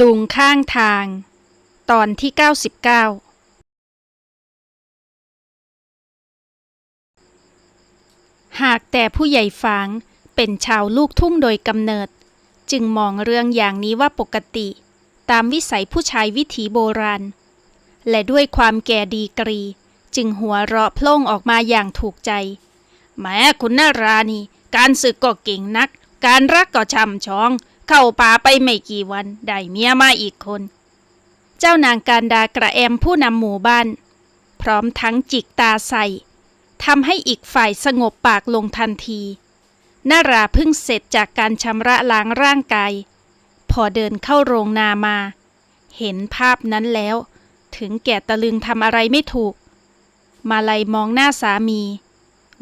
ลุงข้างทาง ตอนที่ 99 หากแต่ผู้ใหญ่ฝางเป็นชาวลูกทุ่งโดยกำเนิด จึงมองเรื่องอย่างนี้ว่าปกติ ตามวิสัยผู้ชายวิถีโบราณ และด้วยความแก่ดีกรี จึงหัวเราะพล่งออกมาอย่างถูกใจ แม้คุณนารานี่การศึกก็เก่งนัก การรักก็ช่ำชอง เข้าป่าไปไม่กี่วัน ได้เมียมาอีกคน เจ้านางการดากระแอมผู้นำหมู่บ้าน พร้อมทั้งจิกตาใส่ทำให้อีกฝ่ายสงบปากลงทันทีนาราเพิ่งเสร็จจากการชำระล้างร่างกาย พอเดินเข้าโรงนามา เห็นภาพนั้นแล้ว ถึงแก่ตะลึงทำอะไรไม่ถูก มาลัยมองหน้าสามี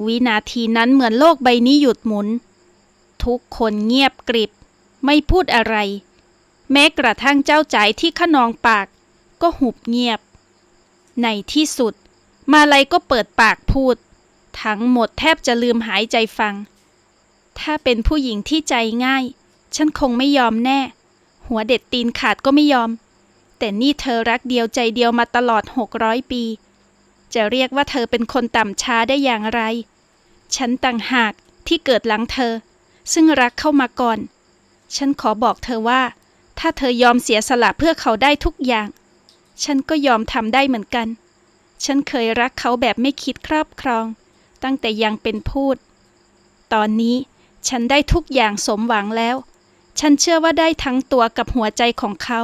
วินาทีนั้นเหมือนโลกใบนี้หยุดหมุน ทุกคนเงียบกริบ ไม่พูดอะไร แม้กระทั่งเจ้าใจที่ขนองปาก ก็หุบเงียบ ในที่สุด มาลัยก็เปิดปากพูด ทั้งหมดแทบจะลืมหายใจฟัง ถ้าเป็นผู้หญิงที่ใจง่าย ฉันคงไม่ยอมแน่ หัวเด็ดตีนขาดก็ไม่ยอม แต่นี่เธอรักเดียวใจเดียวมาตลอดหกร้อยปี จะเรียกว่าเธอเป็นคนต่ำช้าได้อย่างไร ฉันต่างหากที่เกิดหลังเธอ ซึ่งรักเข้ามาก่อน ฉันขอบอกเธอว่า ถ้าเธอยอมเสียสละเพื่อเขาได้ทุกอย่าง ฉันก็ยอมทำได้เหมือนกัน ฉันเคยรักเขาแบบไม่คิดครอบครอง ตั้งแต่ยังเป็นพูด ตอนนี้ฉันได้ทุกอย่างสมหวังแล้ว ฉันเชื่อว่าได้ทั้งตัวกับหัวใจของเขา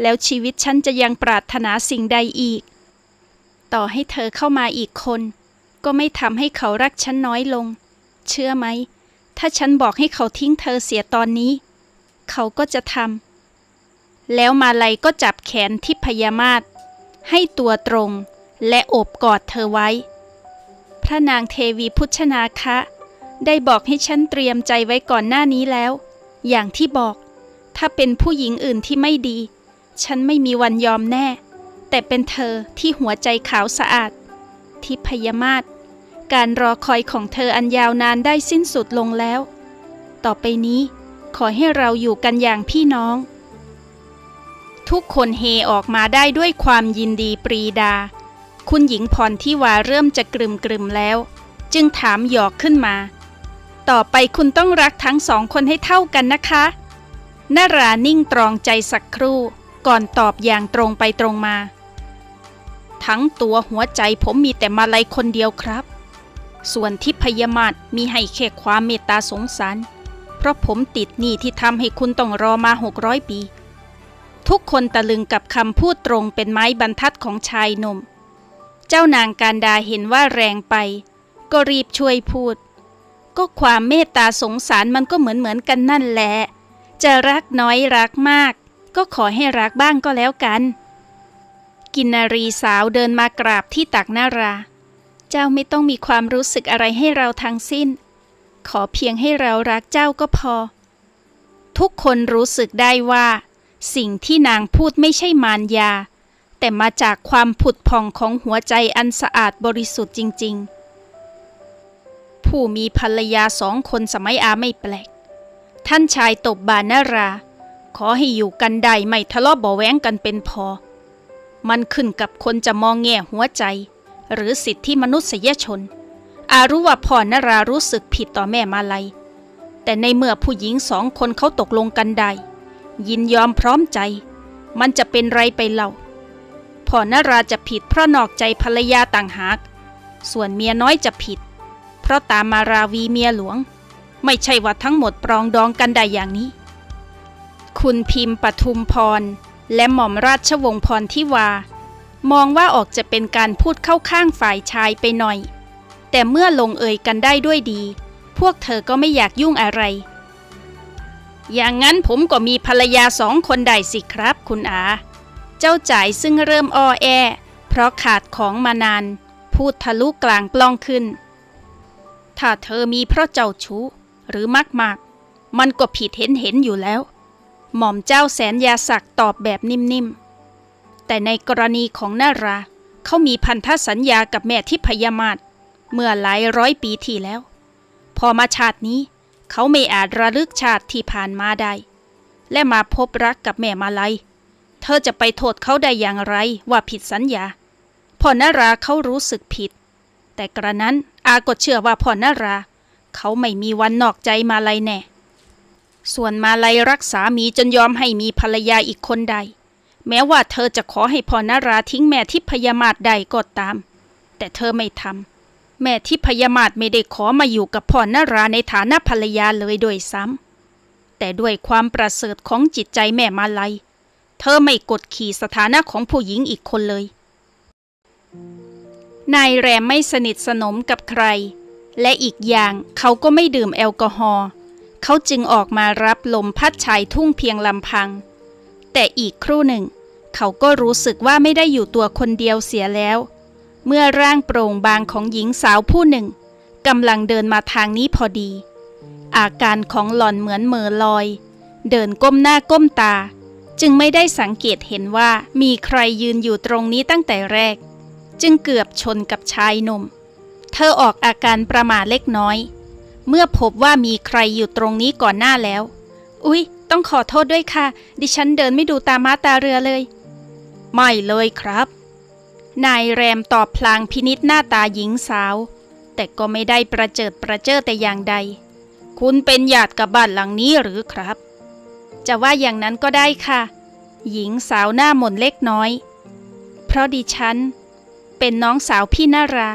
แล้วชีวิตฉันจะยังปรารถนาสิ่งใดอีก ต่อให้เธอเข้ามาอีกคน ก็ไม่ทำให้เขารักฉันน้อยลง เชื่อไหม ถ้าฉันบอกให้เขาทิ้งเธอเสียตอนนี้ เขาก็จะทำแล้วมาลัยก็จับแขนทิพยมาศให้ตัวตรงและโอบกอดเธอไว้ พระนางเทวีพุชนาคะ ได้บอกให้ฉันเตรียมใจไว้ก่อนหน้านี้แล้ว อย่างที่บอก ถ้าเป็นผู้หญิงอื่นที่ไม่ดี ฉันไม่มีวันยอมแน่ แต่เป็นเธอที่หัวใจขาวสะอาด ทิพยมาศ การรอคอยของเธออันยาวนานได้สิ้นสุดลงแล้ว ต่อไปนี้ขอให้เราอยู่กันอย่างพี่น้อง ทุกคนเฮออกมาได้ด้วยความยินดีปรีดา คุณหญิงพรที่วาเริ่มจะกรึมกรึมแล้ว จึงถามหยอกขึ้นมา ต่อไปคุณต้องรักทั้งสองคนให้เท่ากันนะคะนารานิ่งตรองใจสักครู่ก่อนตอบอย่างตรงไปตรงมา ทั้งตัวหัวใจผมมีแต่มาลัยคนเดียวครับ ส่วนทิพยมาศมีให้แค่ความเมตตาสงสาร เพราะผมติดหนี้ที่ทำให้คุณต้องรอมาหกร้อยปี ทุกคนตะลึงกับคำพูดตรงเป็นไม้บรรทัดของชายหนุ่ม เจ้านางการดาเห็นว่าแรงไป ก็รีบช่วยพูด ก็ความเมตตาสงสารมันก็เหมือนเหมือนกันนั่นแหละ จะรักน้อยรักมาก ก็ขอให้รักบ้างก็แล้วกัน กินนารีสาวเดินมากราบที่ตักนารา เจ้าไม่ต้องมีความรู้สึกอะไรให้เราทั้งสิ้น ขอเพียงให้เรารักเจ้าก็พอ ทุกคนรู้สึกได้ว่า สิ่งที่นางพูดไม่ใช่มารยา แต่มาจากความผุดผ่องของหัวใจอันสะอาดบริสุทธิ์จริง ๆ ผู้มีภรรยาสองคนสมัยอาไม่แปลก ท่านชายตบบานารา ขอให้อยู่กันได้ไม่ทะเลาะบาะแว้งกันเป็นพอ มันขึ้นกับคนจะมองแง่หัวใจ หรือสิทธิมนุษยชน อารู้ว่าพ่อนรารู้สึกผิดต่อแม่มาลัย แต่ในเมื่อผู้หญิงสองคนเขาตกลงกันได้ ยินยอมพร้อมใจ มันจะเป็นไรไปเล่าพ่อนราจะผิดเพราะนอกใจภรรยาต่างหาก ส่วนเมียน้อยจะผิด เพราะตามมาราวีเมียหลวง ไม่ใช่ว่าทั้งหมดปรองดองกันได้อย่างนี้ คุณพิมพ์ปทุมพรและหม่อมราชวงศ์พรทิวา มองว่าออกจะเป็นการพูดเข้าข้างฝ่ายชายไปหน่อย แต่เมื่อลงเอยกันได้ด้วยดี พวกเธอก็ไม่อยากยุ่งอะไร อย่างนั้นผมก็มีภรรยาสองคนได้สิครับ คุณอา เจ้าจ่ายซึ่งเริ่มอ้อแอ เพราะขาดของมานาน พูดทะลุกลางปล้องขึ้น ถ้าเธอมีเพราะเจ้าชู้หรือมากมากมันก็ผิดเห็นเห็นอยู่แล้ว หม่อมเจ้าแสนยาศักดิ์ตอบแบบนิ่มๆ แต่ในกรณีของนาราเขามีพันธสัญญากับแม่ทิพยมาศเมื่อหลายร้อยปีที่แล้ว พอมาชาตินี้ เขาไม่อาจระลึกชาติที่ผ่านมาได้ และมาพบรักกับแม่มาลัย เธอจะไปโทษเขาได้อย่างไรว่าผิดสัญญาพ่อนาราเขารู้สึกผิด แต่กระนั้นอาก็เชื่อว่าพ่อนารา เขาไม่มีวันนอกใจมาลัยแน่ ส่วนมาลัยรักสามีจนยอมให้มีภรรยาอีกคนใด แม้ว่าเธอจะขอให้พ่อนาราทิ้งแม่ทิพยามาศใดก็ตาม แต่เธอไม่ทำแม่ทิพยามาศไม่ได้ขอมาอยู่กับพ่อนาราในฐานะภรรยาเลยโดยซ้ำแต่ด้วยความประเสริฐของจิตใจแม่มาลัย เธอไม่กดขี่สถานะของผู้หญิงอีกคนเลยนายแรมไม่สนิทสนมกับใคร และอีกอย่างเขาก็ไม่ดื่มแอลกอฮอล์เขาจึงออกมารับลมพัดชายทุ่งเพียงลำพัง แต่อีกครู่หนึ่ง เขาก็รู้สึกว่าไม่ได้อยู่ตัวคนเดียวเสียแล้ว เมื่อร่างโปร่งบางของหญิงสาวผู้หนึ่งกำลังเดินมาทางนี้พอดี อาการของหล่อนเหมือนเม่อลอย เดินก้มหน้าก้มตา จึงไม่ได้สังเกตเห็นว่ามีใครยืนอยู่ตรงนี้ตั้งแต่แรก จึงเกือบชนกับชายหนุ่ม เธอออกอาการประหมาเล็กน้อย เมื่อพบว่ามีใครอยู่ตรงนี้ก่อนหน้าแล้ว อุ๊ย ต้องขอโทษด้วยค่ะ ดิฉันเดินไม่ดูตาม้าตาเรือเลย ไม่เลยครับ นายแรมตอบพลางพินิษหน้าตาหญิงสาว แต่ก็ไม่ได้ประเจิดประเจิดแต่อย่างใด คุณเป็นญาติกับบ้านหลังนี้หรือครับ จะว่าอย่างนั้นก็ได้ค่ะ หญิงสาวหน้าหม่นเล็กน้อย เพราะดิฉัน เป็นน้องสาวพี่นารา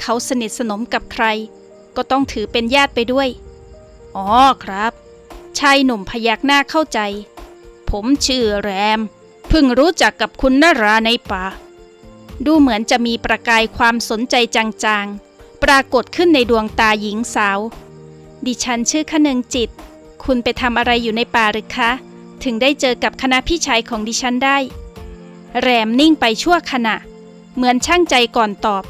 เขาสนิทสนมกับใคร ก็ต้องถือเป็นญาติไปด้วย อ๋อครับชายหนุ่มพยักหน้าเข้าใจ ผมชื่อแรม เพิ่งรู้จักกับคุณนาราในป่า ดูเหมือนจะมีประกายความสนใจจางๆ ปรากฏขึ้นในดวงตาหญิงสาว ดิฉันชื่อขนึงจิต คุณไปทำอะไรอยู่ในป่าหรือคะ ถึงได้เจอกับคณะพี่ชายของดิฉันได้ แรมนิ่งไปชั่วขณะ เหมือนช่างใจก่อนตอบ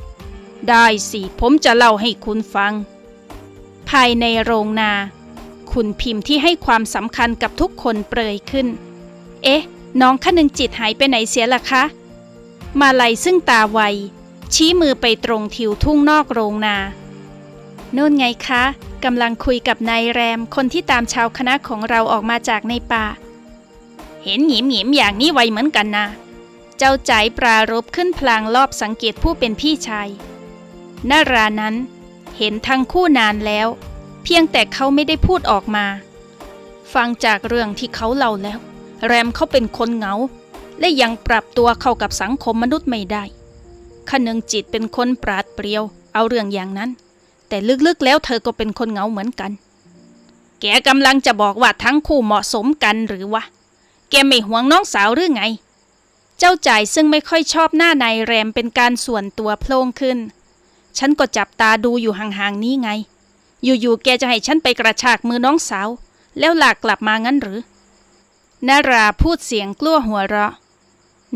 ได้สิ ผมจะเล่าให้คุณฟัง ภายในโรงนา คุณพิมพ์ที่ให้ความสำคัญกับทุกคนเปรยขึ้น เอ๊ะ น้องขนึงจิตหายไปไหนเสียล่ะคะ มาลัยซึ่งตาไว ชี้มือไปตรงทิวทุ่งนอกโรงนา โน่นไงคะกำลังคุยกับนายแรมคนที่ตามชาวคณะของเราออกมาจากในป่า เห็นหยิมหยิมอย่างนี้ไวเหมือนกันนะ เจ้าใจปรารบขึ้นพลางรอบสังเกตผู้เป็นพี่ชายนารานั้น เห็นทั้งคู่นานแล้ว เพียงแต่เขาไม่ได้พูดออกมา ฟังจากเรื่องที่เขาเล่าแล้ว แรมเขาเป็นคนเหงา และยังปรับตัวเข้ากับสังคมมนุษย์ไม่ได้ขนึงจิตเป็นคนปราดเปรียว เอาเรื่องอย่างนั้น แต่ลึกๆแล้วเธอก็เป็นคนเหงาเหมือนกัน แกกำลังจะบอกว่าทั้งคู่เหมาะสมกันหรือวะ แกไม่ห่วงน้องสาวหรือไง เจ้าจ่ายซึ่งไม่ค่อยชอบหน้านายแรมเป็นการส่วนตัวโพล่งขึ้น ฉันก็จับตาดูอยู่ห่างๆนี้ไง อยู่ๆแกจะให้ฉันไปกระชากมือน้องสาว แล้วลากกลับมางั้นหรือ นาราพูดเสียงกลั้วหัวเราะ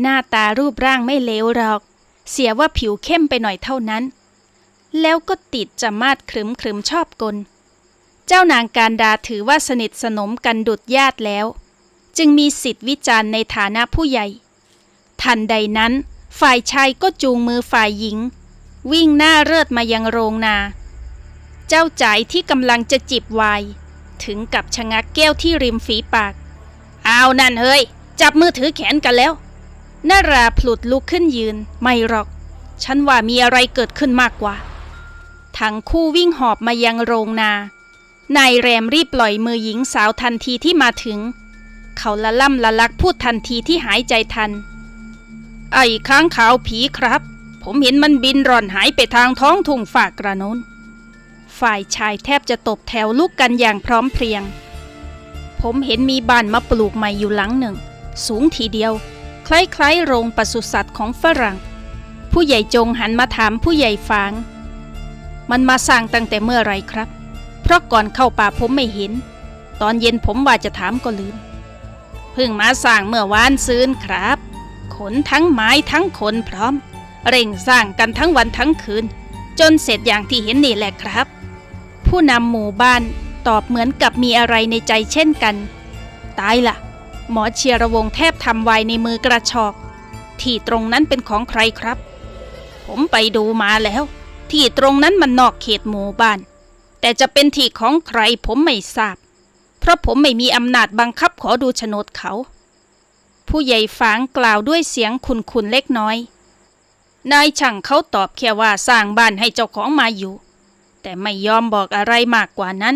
หน้าตารูปร่างไม่เลวหรอก เสียว่าผิวเข้มไปหน่อยเท่านั้น แล้วก็ติดจะมาดครึมครึมชอบกล เจ้านางการดาถือว่าสนิทสนมกันดุดญาติแล้ว จึงมีสิทธิวิจารณ์ในฐานะผู้ใหญ่ ทันใดนั้น ฝ่ายชายก็จูงมือฝ่ายหญิง วิ่งหน้าเลิดมายังโรงนา เจ้าจ่ายที่กำลังจะจิบวน์ถึงกับชะงักแก้วที่ริมฝีปาก เอานั่นเฮ้ย จับมือถือแขนกันแล้วนาราพลุดลุกขึ้นยืน ไม่หรอก ฉันว่ามีอะไรเกิดขึ้นมากกว่า ทั้งคู่วิ่งหอบมายังโรงนา นายแรมรีบปล่อยมือหญิงสาวทันทีที่มาถึง เขาละล่ำละลักพูดทันทีที่หายใจทัน ไอ้ค้างขาวผีครับ ผมเห็นมันบินร่อนหายไปทางท้องทุ่งฝากกระโนนฝ่ายชายแทบจะตบแถวลุกกันอย่างพร้อมเพรียง ผมเห็นมีบ้านมาปลูกใหม่อยู่หลังหนึ่ง สูงทีเดียว คล้ายๆ โรงปศุสัตว์ของฝรั่ง ผู้ใหญ่จงหันมาถามผู้ใหญ่ฟาง มันมาสร้างตั้งแต่เมื่อไรครับ เพราะก่อนเข้าป่าผมไม่เห็น ตอนเย็นผมว่าจะถามก็ลืม เพิ่งมาสร้างเมื่อวานซืนครับ ขนทั้งไม้ทั้งคนพร้อม เร่งสร้างกันทั้งวันทั้งคืน จนเสร็จอย่างที่เห็นนี่แหละครับ ผู้นำหมู่บ้าน ตอบเหมือนกับมีอะไรในใจเช่นกัน ตายละหมอเชียรวงแทบทำไวายในมือกระชอก ที่ตรงนั้นเป็นของใครครับ ผมไปดูมาแล้ว ที่ตรงนั้นมันนอกเขตหมู่บ้าน แต่จะเป็นที่ของใครผมไม่ทราบ เพราะผมไม่มีอำนาจบังคับขอดูโฉนดเขา ผู้ใหญ่ฝางกล่าวด้วยเสียงขุนๆเล็กน้อย นายช่างเขาตอบแค่ว่าสร้างบ้านให้เจ้าของมาอยู่แต่ไม่ยอมบอกอะไรมากกว่านั้น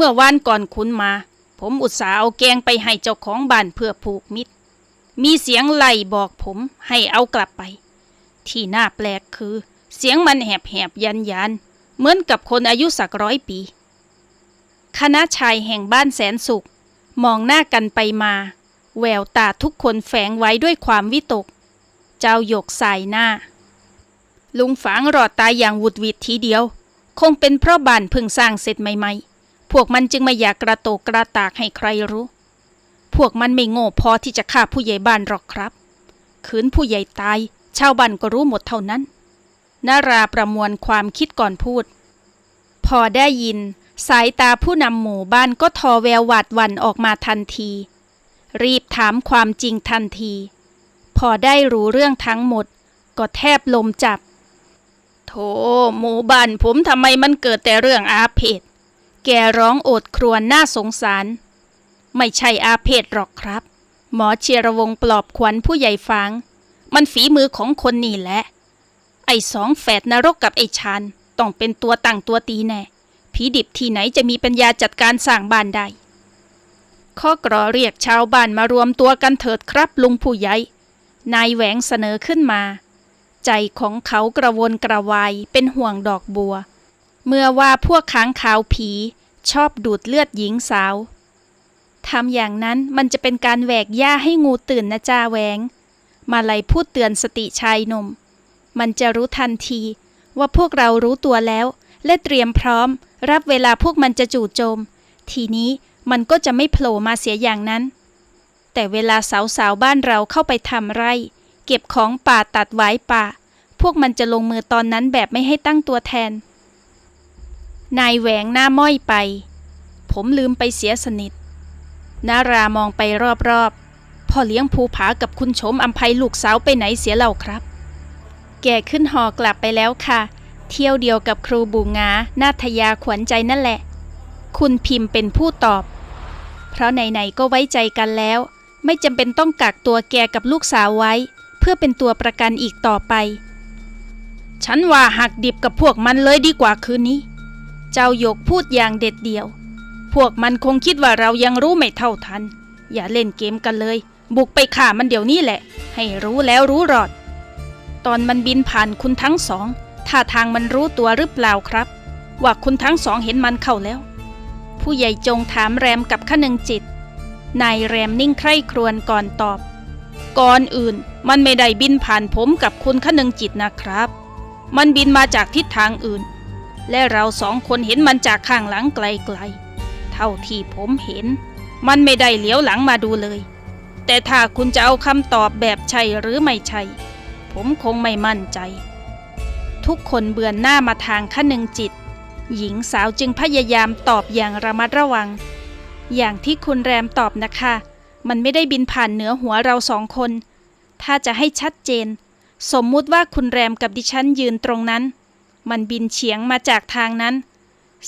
เมื่อวานก่อนคุณมา ผมอุตส่าห์เอาแกงไปให้เจ้าของบ้านเพื่อผูกมิตร มีเสียงไล่บอกผมให้เอากลับไป ที่น่าแปลกคือ เสียงมันแหบแหบยันยันๆเหมือนกับคนอายุสักร้อยปี คณะชายแห่งบ้านแสนสุข มองหน้ากันไปมา แววตาทุกคนแฝงไว้ด้วยความวิตก เจ้าหยกสายหน้า ลุงฝางรอดตายอย่างหวุดหวิดทีเดียว คงเป็นเพราะบ้านเพิ่งสร้างเสร็จใหม่ๆ พวกมันจึงไม่อยากกระโตกกระตากให้ใครรู้ พวกมันไม่โง่พอที่จะฆ่าผู้ใหญ่บ้านหรอกครับ ขืนผู้ใหญ่ตาย ชาวบ้านก็รู้หมดเท่านั้น นาราประมวลความคิดก่อนพูด พอได้ยิน สายตาผู้นำหมู่บ้านก็ทอแววหวาดวันออกมาทันที รีบถามความจริงทันที พอได้รู้เรื่องทั้งหมด ก็แทบลมจับ โถหมู่บ้านผมทำไมมันเกิดแต่เรื่องอาเพศ แกร้องโอดครวญน่าสงสาร ไม่ใช่อาเพศหรอกครับ หมอเชียรวงปลอบขวัญผู้ใหญ่ฟางมันฝีมือของคนนี่แหละ ไอ้สองแฝดนรกกับไอ้ชานต้องเป็นตัวตั้งตัวตีแน่ผีดิบที่ไหนจะมีปัญญาจัดการสร้างบ้านได้ข้อกรอเรียกชาวบ้านมารวมตัวกันเถิดครับลุงผู้ใหญ่ นายแหวงเสนอขึ้นมา ใจของเขากระวนกระวายเป็นห่วงดอกบัว เมื่อว่าพวกค้างขาวผี ชอบดูดเลือดหญิงสาวทำอย่างนั้นมันจะเป็นการแหวกหญ้าให้งูตื่นนะจ้าแหวง มาลัยพูดเตือนสติชายหนุ่ม มันจะรู้ทันทีว่าพวกเรารู้ตัวแล้ว และเตรียมพร้อม รับเวลาพวกมันจะจู่โจม ทีนี้มันก็จะไม่โผล่มาเสียอย่างนั้น แต่เวลาสาวๆบ้านเราเข้าไปทำไร่ เก็บของป่าตัดไว้ป่า พวกมันจะลงมือตอนนั้นแบบไม่ให้ตั้งตัวแทน นายแหวงหน้าม้อยไป ผมลืมไปเสียสนิท นารามองไปรอบๆ พ่อเลี้ยงภูผากับคุณชมอัมภัยลูกสาวไปไหนเสียเล่าครับ แกขึ้นหอกลับไปแล้วค่ะ เที่ยวเดียวกับครูบูงานาทยาขวัญใจนั่นแหละ คุณพิมพ์เป็นผู้ตอบ เพราะไหนๆก็ไว้ใจกันแล้ว ไม่จำเป็นต้องกักตัวแกกับลูกสาวไว้ เพื่อเป็นตัวประกันอีกต่อไป ฉันว่าหักดิบกับพวกมันเลยดีกว่าคืนนี้ เจ้าหยกพูดอย่างเด็ดเดี่ยว พวกมันคงคิดว่าเรายังรู้ไม่เท่าทัน อย่าเล่นเกมกันเลย บุกไปฆ่ามันเดี๋ยวนี้แหละ ให้รู้แล้วรู้รอด ตอนมันบินผ่านคุณทั้งสองท่าทางมันรู้ตัวหรือเปล่าครับ ว่าคุณทั้งสองเห็นมันเข้าแล้ว ผู้ใหญ่จงถามแรมกับขนึงจิต นายแรมนิ่งใคร่ครวญก่อนตอบ ก่อนอื่นมันไม่ได้บินผ่านผมกับคุณขนึงจิตนะครับ มันบินมาจากทิศทางอื่น และเราสองคนเห็นมันจากข้างหลังไกลๆ เท่าที่ผมเห็น มันไม่ได้เหลียวหลังมาดูเลย แต่ถ้าคุณจะเอาคำตอบแบบใช่หรือไม่ใช่ ผมคงไม่มั่นใจ ทุกคนเบือนหน้ามาทางขนึงจิต หญิงสาวจึงพยายามตอบอย่างระมัดระวัง อย่างที่คุณแรมตอบนะคะ มันไม่ได้บินผ่านเหนือหัวเราสองคน ถ้าจะให้ชัดเจน สมมุติว่าคุณแรมกับดิฉันยืนตรงนั้น มันบินเฉียงมาจากทางนั้น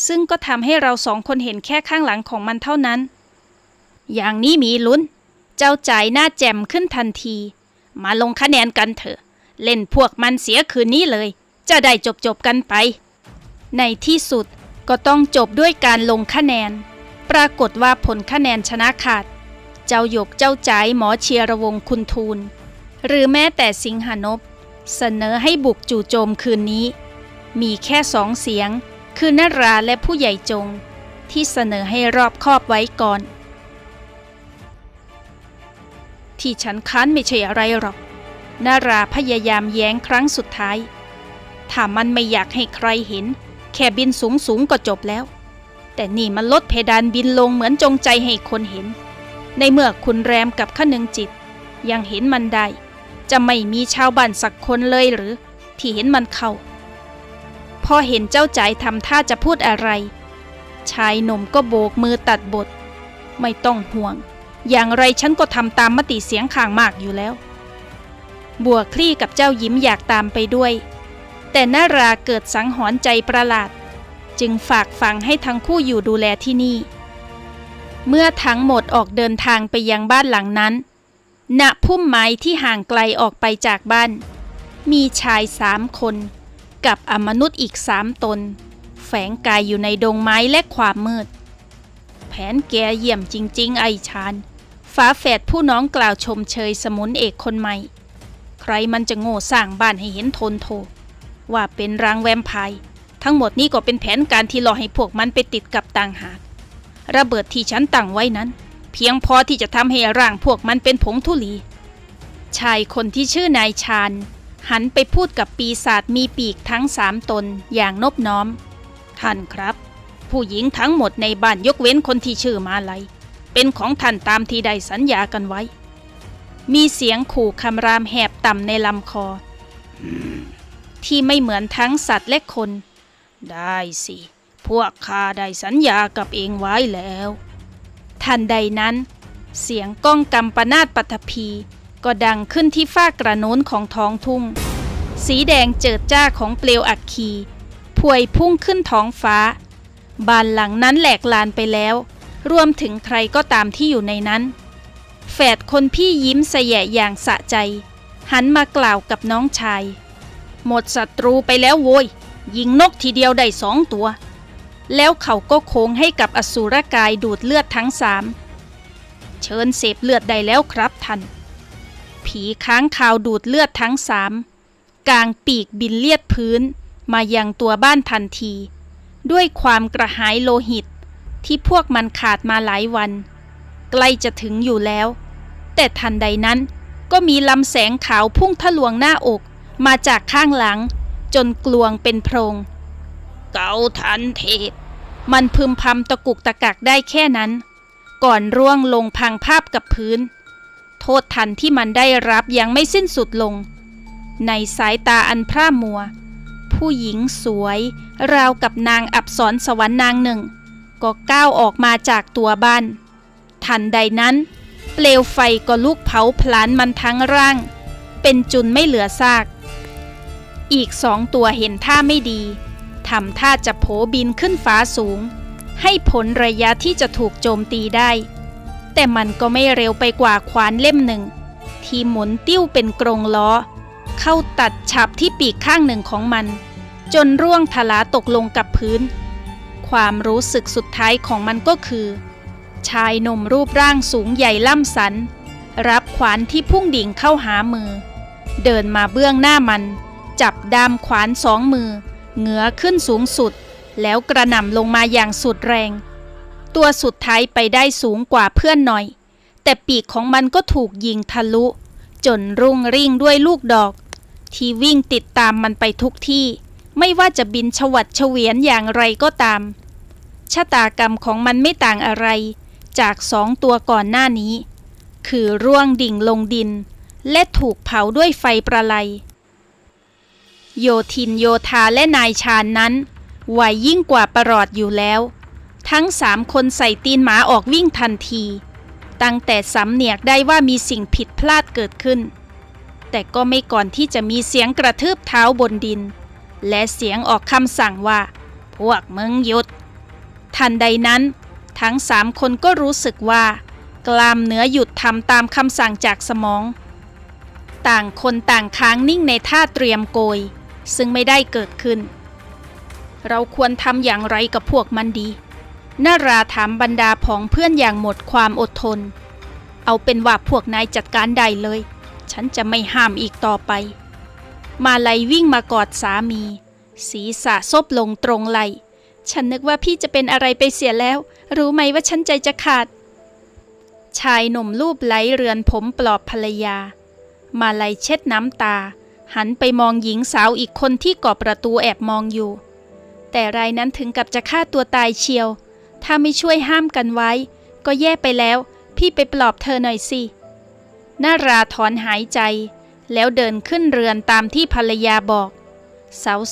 ซึ่งก็ทำให้เราสองคนเห็นแค่ข้างหลังของมันเท่านั้น อย่างนี้มีลุ้น เจ้าใจหน้าแจ่มขึ้นทันที มาลงคะแนนกันเถอะ เล่นพวกมันเสียคืนนี้เลย จะได้จบจบกันไป ในที่สุดก็ต้องจบด้วยการลงคะแนน ปรากฏว่าผลคะแนนชนะขาด เจ้าหยกเจ้าใจหมอเชียรวงคุณทูล หรือแม้แต่สิงหานพเสนอให้บุกจู่โจมคืนนี้ มีแค่สองเสียง คือนราและผู้ใหญ่จง ที่เสนอให้รอบคอบไว้ก่อน ที่ฉันค้านไม่ใช่อะไรหรอกนาราพยายามแย้งครั้งสุดท้าย ถ้ามันไม่อยากให้ใครเห็น แค่บินสูงสูงก็จบแล้ว แต่นี่มันลดเพดานบินลงเหมือนจงใจให้คนเห็น ในเมื่อคุณแรมกับขนึงจิต ยังเห็นมันได้ จะไม่มีชาวบ้านสักคนเลยหรือ ที่เห็นมันเข้า พอเห็นเจ้าใจทำท่าจะพูดอะไร ชายหนุ่มก็โบกมือตัดบท ไม่ต้องห่วง อย่างไรฉันก็ทำตามมติเสียงข้างมากอยู่แล้ว บัวคลี่กับเจ้ายิ้มอยากตามไปด้วย แต่นาราเกิดสังหรณ์ใจประหลาด จึงฝากฝังให้ทั้งคู่อยู่ดูแลที่นี่ เมื่อทั้งหมดออกเดินทางไปยังบ้านหลังนั้นณพุ่มไม้ที่ห่างไกลออกไปจากบ้าน มีชายสามคน กับอมนุษย์อีกสามตน แฝงกายอยู่ในดงไม้และความมืด แผนแกเยี่ยมจริง ๆ ไอชานฝาแฝดผู้น้องกล่าวชมเชยสมุนเอกคนใหม่ ใครมันจะโง่สร้างบ้านให้เห็นทนโท ว่าเป็นรางแวมไพร์ทั้งหมดนี้ก็เป็นแผนการที่หลอให้พวกมันไปติดกับต่างหาก ระเบิดที่ฉันตั้งไว้นั้น เพียงพอที่จะทำให้ร่างพวกมันเป็นผงธุลีชายคนที่ชื่อนายชาญ หันไปพูดกับปีศาจมีปีกทั้งสามตนอย่างนบน้อม ท่านครับ ผู้หญิงทั้งหมดในบ้านยกเว้นคนที่ชื่อมาลัย เป็นของท่านตามที่ได้สัญญากันไว้ มีเสียงขู่คำรามแหบต่ำในลำคอ ที่ไม่เหมือนทั้งสัตว์และคน ได้สิ พวกข้าได้สัญญากับเองไว้แล้ว ทันใดนั้น เสียงก้องกำปนาตปัทภี ก็ดังขึ้นที่ฝ้ากระโน้นของท้องทุ่ง สีแดงเจิดจ้าของเปลวอัคคีพวยพุ่งขึ้นท้องฟ้า บ้านหลังนั้นแหลกลานไปแล้ว รวมถึงใครก็ตามที่อยู่ในนั้น แฝดคนพี่ยิ้มเสยะอย่างสะใจ หันมากล่าวกับน้องชาย หมดศัตรูไปแล้วโว้ย ยิงนกทีเดียวได้สองตัว แล้วเขาก็โค้งให้กับอสูรกายดูดเลือดทั้งสาม เชิญเสพเลือดได้แล้วครับท่าน ผีค้างคาวดูดเลือดทั้งสามกลางปีกบินเลียดพื้น มายังตัวบ้านทันที ด้วยความกระหายโลหิต ที่พวกมันขาดมาหลายวัน ใกล้จะถึงอยู่แล้ว แต่ทันใดนั้นก็มีลำแสงขาวพุ่งทะลวงหน้าอกมาจากข้างหลัง จนกลวงเป็นโพรง เกาทันเทพมันพึมพำตะกุกตะกักได้แค่นั้น ก่อนร่วงลงพังภาพกับพื้น ษทันที่มันได้รับยังไม่สิ้นสุดลง ในสายตาอันพร่ามัว ผู้หญิงสวย ราวกับนางอับสรสวรรค์นางหนึ่ง ก็ก้าวออกมาจากตัวบ้าน ทันใดนั้น เปลวไฟก็ลุกเผาพลานมันทั้งร่าง เป็นจุนไม่เหลือซาก อีกสองตัวเห็นท่าไม่ดีทำท่าจะโผบินขึ้นฟ้าสูง ให้ผลระยะที่จะถูกโจมตีได้ แต่มันก็ไม่เร็วไปกว่าขวานเล่มหนึ่ง ที่หมุนติ้วเป็นกรงล้อ เข้าตัดฉับที่ปีกข้างหนึ่งของมัน จนร่วงทลาตกลงกับพื้น ความรู้สึกสุดท้ายของมันก็คือ ชายหนุ่มรูปร่างสูงใหญ่ล่ำสัน รับขวานที่พุ่งดิ่งเข้าหามือ เดินมาเบื้องหน้ามัน จับดามขวานสองมือ เหงือขึ้นสูงสุด แล้วกระหน่ำลงมาอย่างสุดแรง ตัวสุดท้ายไปได้สูงกว่าเพื่อนหน่อย แต่ปีกของมันก็ถูกยิงทะลุ จนรุ่งริ่งด้วยลูกดอก ที่วิ่งติดตามมันไปทุกที่ ไม่ว่าจะบินฉวัดเฉวียนอย่างไรก็ตาม ชะตากรรมของมันไม่ต่างอะไร จากสองตัวก่อนหน้านี้ คือร่วงดิ่งลงดิน และถูกเผาด้วยไฟประไลโยทินโยธาและนายชานนั้นไหวยิ่งกว่าประหลอดอยู่แล้ว ทั้งสามคนใส่ตีนหมาออกวิ่งทันที ตั้งแต่สำเนียกได้ว่ามีสิ่งผิดพลาดเกิดขึ้น แต่ก็ไม่ก่อนที่จะมีเสียงกระทืบเท้าบนดิน และเสียงออกคำสั่งว่า พวกมึงหยุด ทันใดนั้น ทั้งสามคนก็รู้สึกว่า กล้ามเนื้อหยุดทำตามคำสั่งจากสมอง ต่างคนต่างค้างนิ่งในท่าเตรียมโกย ซึ่งไม่ได้เกิดขึ้น เราควรทำอย่างไรกับพวกมันดี นาราถามบรรดาผองเพื่อนอย่างหมดความอดทน เอาเป็นว่าพวกนายจัดการได้เลย ฉันจะไม่ห้ามอีกต่อไป มาลัยวิ่งมากอดสามี ศีรษะซบลงตรงไหล ฉันนึกว่าพี่จะเป็นอะไรไปเสียแล้ว รู้ไหมว่าฉันใจจะขาด ชายหนุ่มรูปไหลเรือนผมปลอบภรรยา มาลัยเช็ดน้ำตา หันไปมองหญิงสาวอีกคนที่ก่อประตูแอบมองอยู่ แต่รายนั้นถึงกับจะฆ่าตัวตายเชียว ถ้าไม่ช่วยห้ามกันไว้ ก็แย่ไปแล้ว พี่ไปปลอบเธอหน่อยสินาราถอนหายใจ แล้วเดินขึ้นเรือนตามที่ภรรยาบอก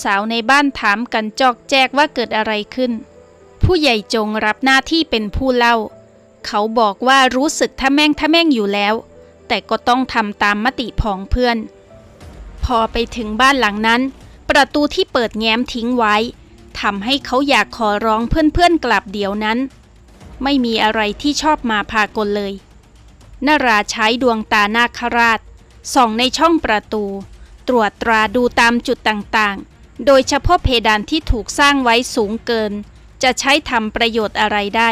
สาวๆในบ้านถามกันจอกแจกว่าเกิดอะไรขึ้น ผู้ใหญ่จงรับหน้าที่เป็นผู้เล่า เขาบอกว่ารู้สึกทะแม่งทะแม่งอยู่แล้ว แต่ก็ต้องทำตามมติผองเพื่อน พอไปถึงบ้านหลังนั้น ประตูที่เปิดแง้มทิ้งไว้ ทำให้เขาอยากขอร้องเพื่อนๆกลับเดี๋ยวนั้น ไม่มีอะไรที่ชอบมาพากลเลยนาราใช้ดวงตานาคราช ส่องในช่องประตู ตรวจตราดูตามจุดต่างๆ โดยเฉพาะเพดานที่ถูกสร้างไว้สูงเกิน จะใช้ทำประโยชน์อะไรได้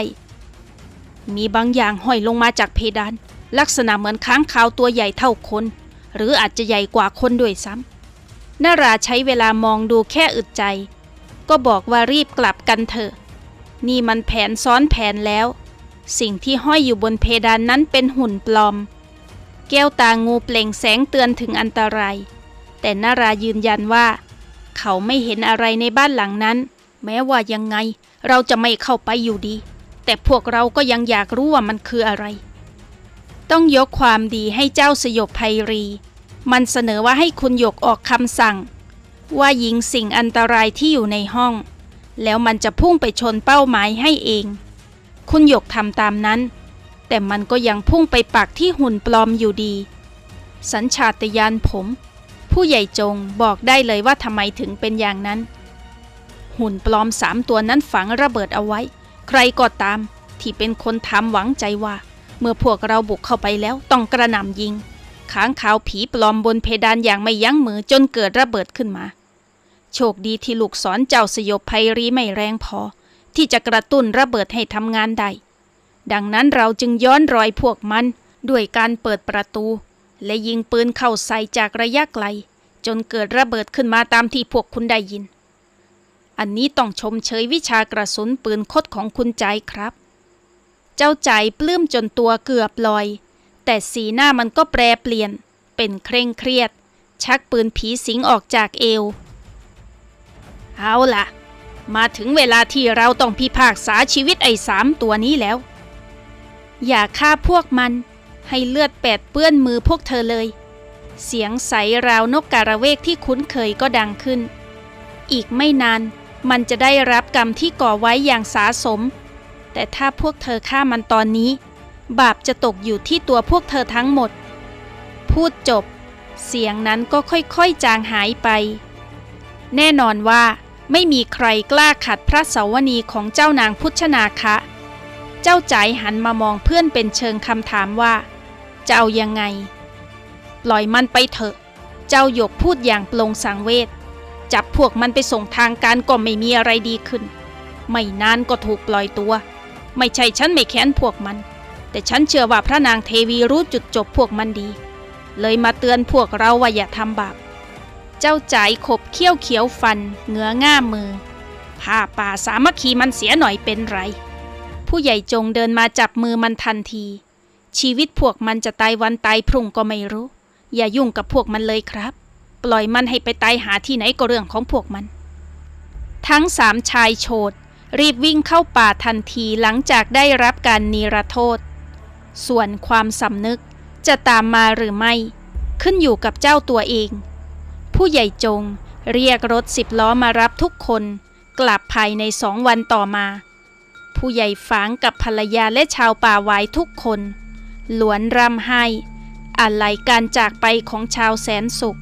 มีบางอย่างห้อยลงมาจากเพดาน ลักษณะเหมือนค้างคาวตัวใหญ่เท่าคน หรืออาจจะใหญ่กว่าคนด้วยซ้ำนาราใช้เวลามองดูแค่อึดใจ ก็บอกว่ารีบกลับกันเถอะ นี่มันแผนซ้อนแผนแล้ว สิ่งที่ห้อยอยู่บนเพดานนั้นเป็นหุ่นปลอม แก้วตางูเปล่งแสงเตือนถึงอันตราย แต่นารายืนยันว่า เขาไม่เห็นอะไรในบ้านหลังนั้น แม้ว่ายังไงเราจะไม่เข้าไปอยู่ดี แต่พวกเราก็ยังอยากรู้ว่ามันคืออะไร ต้องยกความดีให้เจ้าสยบภัยรี มันเสนอว่าให้คุณหยกออกคำสั่ง ว่ายิงสิ่งอันตรายที่อยู่ในห้อง แล้วมันจะพุ่งไปชนเป้าหมายให้เอง คุณหยกทำตามนั้น แต่มันก็ยังพุ่งไปปักที่หุ่นปลอมอยู่ดี สัญชาตญาณผม ผู้ใหญ่จงบอกได้เลยว่าทำไมถึงเป็นอย่างนั้น หุ่นปลอมสามตัวนั้นฝังระเบิดเอาไว้ ใครก็ตาม ที่เป็นคนทำหวังใจว่า เมื่อพวกเราบุกเข้าไปแล้วต้องกระหน่ำยิงค้างขาวผีปลอมบนเพดานอย่างไม่ยั้งมือจนเกิดระเบิดขึ้นมา โชคดีที่ลูกศรเจ้าสยบภัยรีไม่แรงพอ ที่จะกระตุ้นระเบิดให้ทำงานได้ ดังนั้นเราจึงย้อนรอยพวกมันด้วยการเปิดประตู และยิงปืนเข้าใส่จากระยะไกล จนเกิดระเบิดขึ้นมาตามที่พวกคุณได้ยิน อันนี้ต้องชมเชยวิชากระสุนปืนคดของคุณใจครับ เจ้าใจปลื้มจนตัวเกือบลอย แต่สีหน้ามันก็แปรเปลี่ยน เป็นเคร่งเครียด ชักปืนผีสิงออกจากเอว เอาล่ะ มาถึงเวลาที่เราต้องพิพากษาชีวิตไอ้สามตัวนี้แล้ว อย่าฆ่าพวกมัน ให้เลือดแปดเปื้อนมือพวกเธอเลย เสียงใสราวนกการะเวกที่คุ้นเคยก็ดังขึ้น อีกไม่นานมันจะได้รับกรรมที่ก่อไว้อย่างสาสม แต่ถ้าพวกเธอฆ่ามันตอนนี้ บาปจะตกอยู่ที่ตัวพวกเธอทั้งหมด พูดจบ เสียงนั้นก็ค่อยๆจางหายไป แน่นอนว่า ไม่มีใครกล้าขัดพระสาวนีของเจ้านางพุชนาคะ เจ้าใจายหันมามองเพื่อนเป็นเชิงคำถามว่า จะเอายังไง ปล่อยมันไปเถอะ เจ้าหยกพูดอย่างปลงสังเวช จับพวกมันไปส่งทางการก็ไม่มีอะไรดีขึ้น ไม่นานก็ถูกปล่อยตัว ไม่ใช่ฉันไม่แค้นพวกมัน แต่ฉันเชื่อว่าพระนางเทวีรู้จุดจบพวกมันดี เลยมาเตือนพวกเราว่าอย่าทำบาป เจ้าจ่ายขบเขี้ยวเขียวฟันเหงือง่ามมือ ผ้าป่าสามัคคีมันเสียหน่อยเป็นไร ผู้ใหญ่จงเดินมาจับมือมันทันที ชีวิตพวกมันจะตายวันตายพรุ่งก็ไม่รู้ อย่ายุ่งกับพวกมันเลยครับ ปล่อยมันให้ไปตายหาที่ไหนก็เรื่องของพวกมัน ทั้งสามชายโฉดรีบวิ่งเข้าป่าทันทีหลังจากได้รับการนิรโทษ ส่วนความสำนึกจะตามมาหรือไม่ ขึ้นอยู่กับเจ้าตัวเอง ผู้ใหญ่จง เรียกรถสิบล้อมารับทุกคน กลับภายในสองวันต่อมา ผู้ใหญ่ฝางกับภรรยาและชาวป่าไว้ทุกคน หลวนรำไห้อาลัยการจากไปของชาวแสนสุข